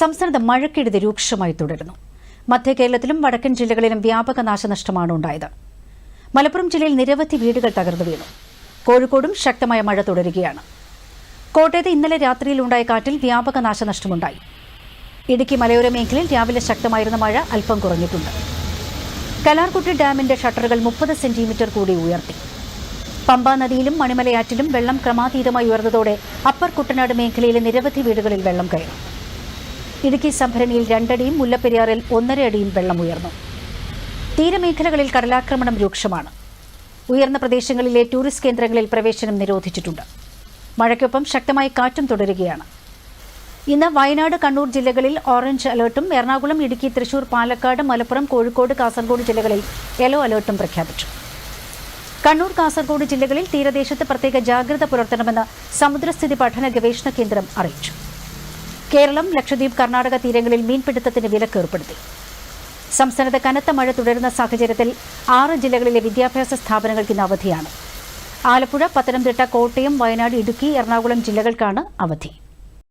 സംസ്ഥാനത്ത് മഴക്കെടുതി രൂക്ഷമായി തുടരുന്നു. മധ്യ കേരളത്തിലും വടക്കൻ ജില്ലകളിലും വ്യാപക നാശനഷ്ടമാണ് ഉണ്ടായത്. മലപ്പുറം ജില്ലയിൽ നിരവധി വീടുകൾ തകർന്നു വീണു. കോഴിക്കോടും ശക്തമായ മഴ തുടരുകയാണ്. കോട്ടയത്ത് ഇന്നലെ രാത്രിയിലുണ്ടായ കാറ്റിൽ വ്യാപക നാശനഷ്ടമുണ്ടായി. ഇടുക്കി മലയോര മേഖലയിൽ രാവിലെ ശക്തമായിരുന്ന മഴ അല്പം കുറഞ്ഞിട്ടുണ്ട്. കലാർകുട്ടി ഡാമിന്റെ ഷട്ടറുകൾ മുപ്പത് സെന്റിമീറ്റർ കൂടി ഉയർത്തി. പമ്പാ നദിയിലും മണിമലയാറ്റിലും വെള്ളം ക്രമാതീതമായി ഉയർന്നതോടെ അപ്പർ കുട്ടനാട് മേഖലയിലെ നിരവധി വീടുകളിൽ വെള്ളം കയറി. ഇടുക്കി സംഭരണിയിൽ രണ്ടടിയും മുല്ലപ്പെരിയാറിൽ ഒന്നര അടിയും വെള്ളമുയർന്നു. തീരമേഖലകളിൽ കടലാക്രമണം രൂക്ഷമാണ്. ഉയർന്ന പ്രദേശങ്ങളിലെ ടൂറിസ്റ്റ് കേന്ദ്രങ്ങളിൽ പ്രവേശനം നിരോധിച്ചിട്ടുണ്ട്. മഴയ്ക്കൊപ്പം ശക്തമായി കാറ്റും തുടരുകയാണ്. ഇന്ന് വയനാട് കണ്ണൂർ ജില്ലകളിൽ ഓറഞ്ച് അലർട്ടും എറണാകുളം ഇടുക്കി തൃശൂർ പാലക്കാട് മലപ്പുറം കോഴിക്കോട് കാസർഗോഡ് ജില്ലകളിൽ യെല്ലോ അലർട്ടും പ്രഖ്യാപിച്ചു. കണ്ണൂർ കാസർഗോഡ് ജില്ലകളിൽ തീരദേശത്ത് പ്രത്യേക ജാഗ്രത പുലർത്തണമെന്ന് സമുദ്രസ്ഥിതി പഠന ഗവേഷണ കേന്ദ്രം അറിയിച്ചു. കേരളം ലക്ഷദ്വീപ് കർണാടക തീരങ്ങളിൽ മീൻപിടുത്തത്തിന് വിലക്ക് ഏർപ്പെടുത്തി. സംസ്ഥാനത്ത് കനത്ത മഴ തുടരുന്ന സാഹചര്യത്തിൽ ആറ് ജില്ലകളിലെ വിദ്യാഭ്യാസ സ്ഥാപനങ്ങൾക്ക് ഇന്ന് അവധിയാണ്. ആലപ്പുഴ പത്തനംതിട്ട കോട്ടയം വയനാട് ഇടുക്കി എറണാകുളം ജില്ലകൾക്കാണ് അവധി.